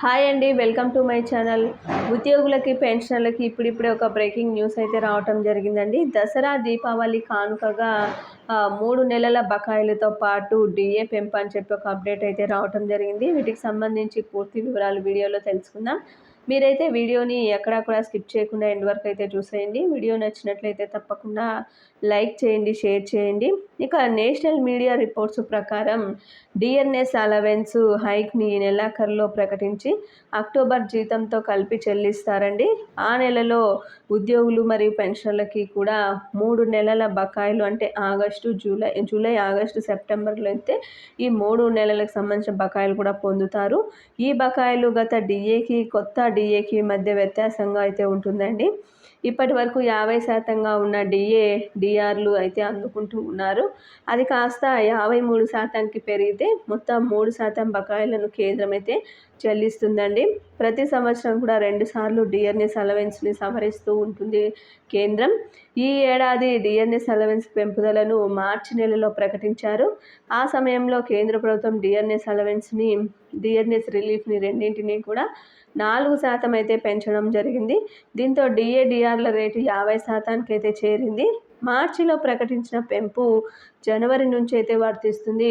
Hi అండి welcome to my channel. ఉద్యోగులకి పెన్షనర్లకి ఇప్పుడిప్పుడే ఒక బ్రేకింగ్ న్యూస్ అయితే రావటం జరిగిందండి. దసరా దీపావళి కానుకగా మూడు నెలల బకాయిలతో పాటు డిఏ పెంపు అని చెప్పి ఒక అప్డేట్ అయితే రావటం జరిగింది. వీటికి సంబంధించి పూర్తి వివరాలు వీడియోలో తెలుసుకుందాం. మీరైతే వీడియోని ఎక్కడా కూడా స్కిప్ చేయకుండా ఎండ్ వరకు అయితే చూసేయండి. వీడియో నచ్చినట్లయితే తప్పకుండా లైక్ చేయండి షేర్ చేయండి. ఇక నేషనల్ మీడియా రిపోర్ట్స్ ప్రకారం డిఎన్ఎస్ అలవెన్స్ హైక్ని నెలాఖరులో ప్రకటించి అక్టోబర్ జీతంతో కలిపి చెల్లిస్తారండి. ఆ నెలలో ఉద్యోగులు మరియు పెన్షన్లకి కూడా మూడు నెలల బకాయిలు అంటే ఆగస్టు జూలై జూలై ఆగస్టు సెప్టెంబర్లో అయితే ఈ మూడు నెలలకు సంబంధించిన బకాయిలు కూడా పొందుతారు. ఈ బకాయిలు గత డిఏకి కొత్త డిఏకి మధ్య వ్యత్యాసంగా అయితే ఉంటుందండి. ఇప్పటి వరకు యాభై శాతంగా ఉన్న డిఏ డిఆర్లు అయితే అందుకుంటూ ఉన్నారు. అది కాస్త యాభై మూడు శాతానికి పెరిగితే మొత్తం మూడు శాతం బకాయిలను కేంద్రం అయితే చెల్లిస్తుందండి. ప్రతి సంవత్సరం కూడా రెండుసార్లు డిఎన్ఎస్ అలవెన్స్ని సవరిస్తూ ఉంటుంది కేంద్రం. ఈ ఏడాది డిఎన్ఎస్ అలవెన్స్ పెంపుదలను మార్చి నెలలో ప్రకటించారు. ఆ సమయంలో కేంద్ర ప్రభుత్వం డిఎన్ఎస్ అలవెన్స్ని డిఎన్ఎస్ రిలీఫ్ని రెండింటినీ కూడా నాలుగు శాతం అయితే పెంచడం జరిగింది. దీంతో డిఏడిఆర్ల రేటు యాభై శాతానికి అయితే చేరింది. మార్చిలో ప్రకటించిన పెంపు జనవరి నుంచి అయితే వర్తిస్తుంది.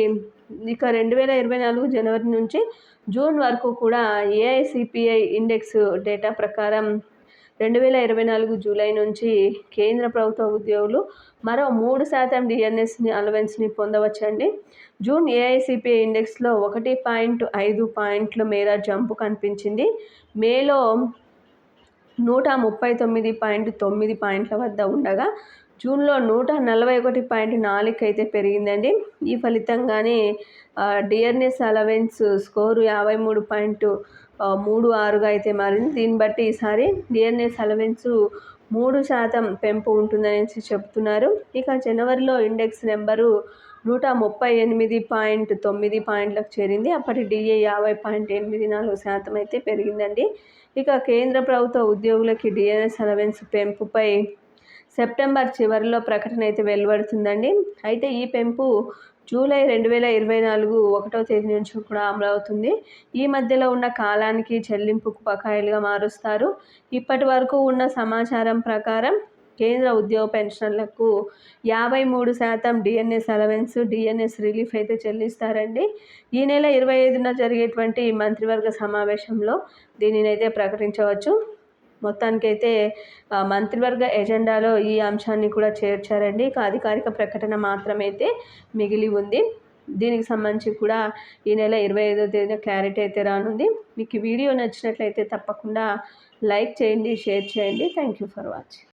ఇక రెండు వేల ఇరవై నాలుగు జనవరి నుంచి జూన్ వరకు కూడా ఏఐసిపిఐ ఇండెక్స్ డేటా ప్రకారం రెండు వేల ఇరవై నాలుగు జూలై నుంచి కేంద్ర ప్రభుత్వ ఉద్యోగులు మరో మూడు శాతం డిఎన్ఎస్ని అలవెన్స్ని పొందవచ్చండి. జూన్ ఏఐసిపిఐ ఇండెక్స్లో ఒకటి పాయింట్ ఐదు పాయింట్ల మేర జంపు కనిపించింది. మేలో నూట ముప్పై తొమ్మిది పాయింట్ తొమ్మిది పాయింట్ల వద్ద ఉండగా జూన్లో నూట నలభై ఒకటి పాయింట్ నాలుగు అయితే పెరిగిందండి. ఈ ఫలితంగానే డియర్నెస్ అలవెన్స్ స్కోరు యాభై మూడు పాయింట్ మూడు ఆరుగా అయితే మారింది. దీన్ని బట్టి ఈసారి డిఎన్ఎస్ అలవెన్స్ మూడు శాతం పెంపు ఉంటుందనేసి చెప్తున్నారు. ఇక జనవరిలో ఇండెక్స్ నెంబరు నూట ముప్పై ఎనిమిది పాయింట్ తొమ్మిది పాయింట్లకు చేరింది. అప్పటి డిఏ యాభై పాయింట్ ఎనిమిది నాలుగు శాతం అయితే పెరిగిందండి. ఇక కేంద్ర ప్రభుత్వ ఉద్యోగులకి డిఎన్ఎస్ అలవెన్స్ పెంపుపై సెప్టెంబర్ చివరిలో ప్రకటన అయితే వెలువడుతుందండి. అయితే ఈ పెంపు జూలై రెండు వేల ఇరవై నాలుగు ఒకటో తేదీ నుంచి కూడా అమలవుతుంది ఈ మధ్యలో ఉన్న కాలానికి చెల్లింపుకు బకాయిలుగా మారుస్తారు. ఇప్పటి వరకు ఉన్న సమాచారం ప్రకారం కేంద్ర ఉద్యోగ పెన్షన్లకు యాభై మూడు శాతం డిఎన్ఎస్ అలవెన్స్ డిఎన్ఎస్ రిలీఫ్ అయితే చెల్లిస్తారండి. ఈ నెల ఇరవై ఐదున జరిగేటువంటి మంత్రివర్గ సమావేశంలో దీనినైతే ప్రకటించవచ్చు. మొత్తానికైతే మంత్రివర్గ ఎజెండాలో ఈ అంశాన్ని కూడా చేర్చారండి. ఇక అధికారిక ప్రకటన మాత్రమైతే మిగిలి ఉంది. దీనికి సంబంధించి కూడా ఈ నెల ఇరవై ఐదో తేదీన క్లారిటీ అయితే రానుంది. మీకు వీడియో నచ్చినట్లయితే తప్పకుండా లైక్ చేయండి షేర్ చేయండి. Thank you for watching.